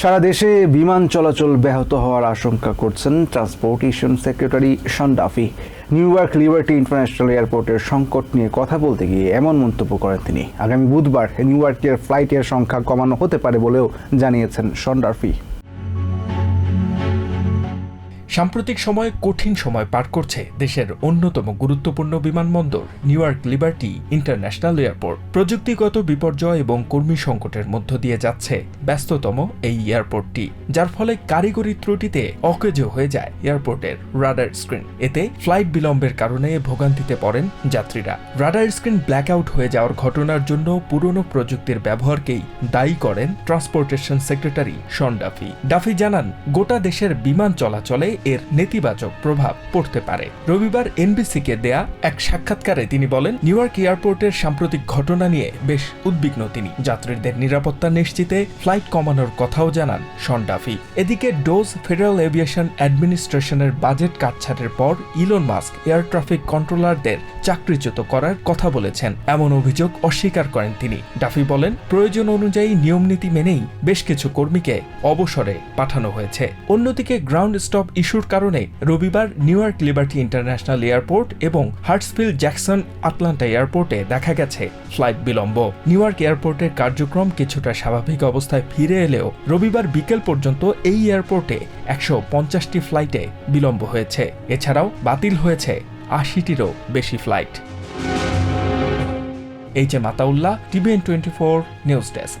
সারা দেশে বিমান চলাচল ব্যাহত হওয়ার আশঙ্কা করছেন transportation secretary Sean New York Liberty International এয়ারপোর্টের সংকট নিয়ে কথা বলতে গিয়ে এমন মন্তব্য করেন তিনি। আগামী বুধবার নিউ ইয়র্কের ফ্লাইটের সংখ্যা কমানো হতে পারে বলেও জানিয়েছেন শন ডাফি। সাম্প্রতিক সময়ে কঠিন সময় পার করছে দেশের অন্যতম গুরুত্বপূর্ণ বিমানবন্দর, New York Liberty International Airport. প্রযুক্তিগত বিপর্যয় এবং কর্মী সংকটের মধ্য দিয়ে যাচ্ছে ব্যস্ততম এই এয়ারপোর্টটি, যার ফলে কারিগরি ত্রুটিতে অকেজো হয়ে যায় এয়ারপোর্টের রাডার স্ক্রিন। এতে ফ্লাইট বিলম্বের কারণে ভোগান্তিতে পড়েন যাত্রীরা। রাডার স্ক্রিন ব্ল্যাকআউট হয়ে যাওয়ার ঘটনার জন্য পুরনো প্রযুক্তির ব্যবহারকেই দায়ী করেন transportation secretary Sean Duffy. Duffy জানান, গোটা দেশের বিমান চলাচলে এর নেতিবাচক প্রভাব পড়তে পারে। রবিবার এনবিসিকে দেয়া এক সাক্ষাৎকারে তিনি বলেন, নিউ ইয়র্ক এয়ারপোর্টের সাম্প্রতিক ঘটনা নিয়ে বেশ উদ্বিগ্ন তিনি। যাত্রীদের নিরাপত্তা নিশ্চিতে ফ্লাইট কমানোর কথাও জানান শন ডাফি। এদিকে ডোজ ফেডারেল এভিয়েশন অ্যাডমিনিস্ট্রেশনের বাজেট কাটছাটের পর ইলন মাস্ক এয়ার ট্রাফিক কন্ট্রোলারদের চাকরিচ্যুত করার কথা বলেছেন। এমন অভিযোগ অস্বীকার করেন তিনি। ডাফি বলেন, প্রয়োজন অনুযায়ী নিয়মনীতি মেনেই বেশ কিছু কর্মীকে অবসরে পাঠানো হয়েছে। অন্যদিকে গ্রাউন্ড স্টপ ইস্যুর কারণে রবিবার New York Liberty International Airport এবং হার্টসফিল্ড জ্যাকসন আটলান্টা এয়ারপোর্টে দেখা গেছে ফ্লাইট বিলম্ব। নিউ ইয়র্ক এয়ারপোর্টের কার্যক্রম কিছুটা স্বাভাবিক অবস্থায় ফিরে এলেও রবিবার বিকেল পর্যন্ত এই এয়ারপোর্টে একশো পঞ্চাশটি ফ্লাইটে বিলম্ব হয়েছে। এছাড়াও বাতিল হয়েছে আশিটিরও বেশি flight. H A Mataullah TVN twenty four news desk.